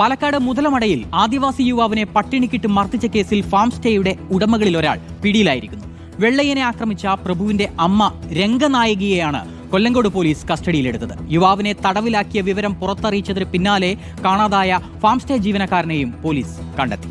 പാലക്കാട് മുതലമടയിൽ ആദിവാസി യുവാവിനെ പട്ടിണിക്കിട്ട് മർദ്ദിച്ച കേസിൽ ഫാം സ്റ്റേയുടെ ഉടമകളിൽ ഒരാൾ പിടിയിലായിരിക്കുന്നു. വെള്ളയ്യനെ ആക്രമിച്ച പ്രഭുവിന്റെ അമ്മ രംഗനായികയെയാണ് കൊല്ലങ്കോട് പോലീസ് കസ്റ്റഡിയിലെടുത്തത്. യുവാവിനെ തടവിലാക്കിയ വിവരം പുറത്തറിയിച്ചതിന് പിന്നാലെ കാണാതായ ഫാം സ്റ്റേ ജീവനക്കാരനെയും പോലീസ് കണ്ടെത്തി.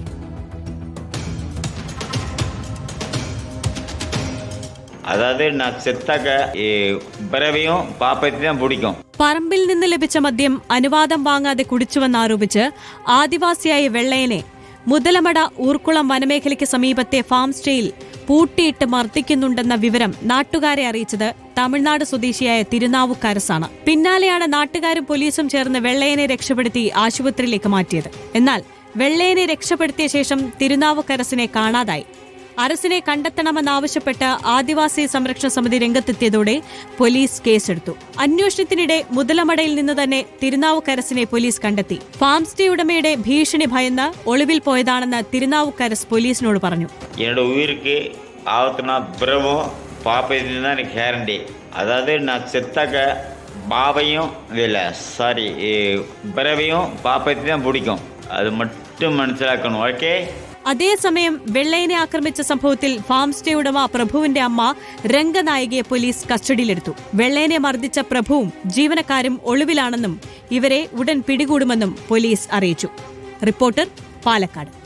അതായത് നക്ഷത്രക്ക് ഈ ഉപരവയും പാപ്പത്തിനും പിടിക്കും പറമ്പിൽ നിന്ന് ലഭിച്ച മദ്യം അനുവാദം വാങ്ങാതെ കുടിച്ചുവെന്നാരോപിച്ച് ആദിവാസിയായ വെള്ളയനെ മുതലമട ഊർക്കുളം വനമേഖലയ്ക്ക് സമീപത്തെ ഫാം സ്റ്റേയിൽ പൂട്ടിയിട്ട് മർദ്ദിക്കുന്നുണ്ടെന്ന വിവരം നാട്ടുകാരെ അറിയിച്ചത് തമിഴ്നാട് സ്വദേശിയായ തിരുനാവുക്കാരസാണ്. പിന്നാലെയാണ് നാട്ടുകാരും പോലീസും ചേർന്ന് വെള്ളയനെ രക്ഷപ്പെടുത്തി ആശുപത്രിയിലേക്ക് മാറ്റിയത്. എന്നാൽ വെള്ളയനെ രക്ഷപ്പെടുത്തിയ ശേഷം തിരുനാവുക്കരസിനെ കാണാതായി. അരസിനെ കണ്ടെത്തണമെന്നാവശ്യപ്പെട്ട് ആദിവാസി സംരക്ഷണ സമിതി രംഗത്തെത്തിയതോടെ പോലീസ് കേസെടുത്തു അന്വേഷണത്തിനിടെ മുതലമടയിൽ നിന്ന് തന്നെ തിരുനാവുക്കരസിനെ പോലീസ് കണ്ടെത്തി ഫാം സ്റ്റേ ഉടമയുടെ ഭീഷണി ഭയന്ന് ഒളിവിൽ പോയതാണെന്ന് തിരുനാവുക്കരസ് പോലീസിനോട് പറഞ്ഞു என்னோட உயிருக்கு ஆபத்துனா பிறவும் பாப்பத்தையும் தான் எனக்கு கேரண்டி அதாவது நான் செத்தாக்க பாவையும் இல்லை சாரி பிறவையும் பாப்பத்தையும் தான் பிடிக்கும் அது மட்டும் മനസ്സിലാക്കണം ഓക്കെ അതേസമയം വെള്ളയനെ ആക്രമിച്ച സംഭവത്തിൽ ഫാം സ്റ്റേ ഉടമ പ്രഭുവിന്റെ അമ്മ രംഗനായികയെ പോലീസ് കസ്റ്റഡിയിലെടുത്തു. വെള്ളയനെ മർദ്ദിച്ച പ്രഭുവും ജീവനക്കാരും ഒളിവിലാണെന്നും ഇവരെ ഉടൻ പിടികൂടുമെന്നും പോലീസ് അറിയിച്ചു. റിപ്പോർട്ടർ പാലക്കാട്.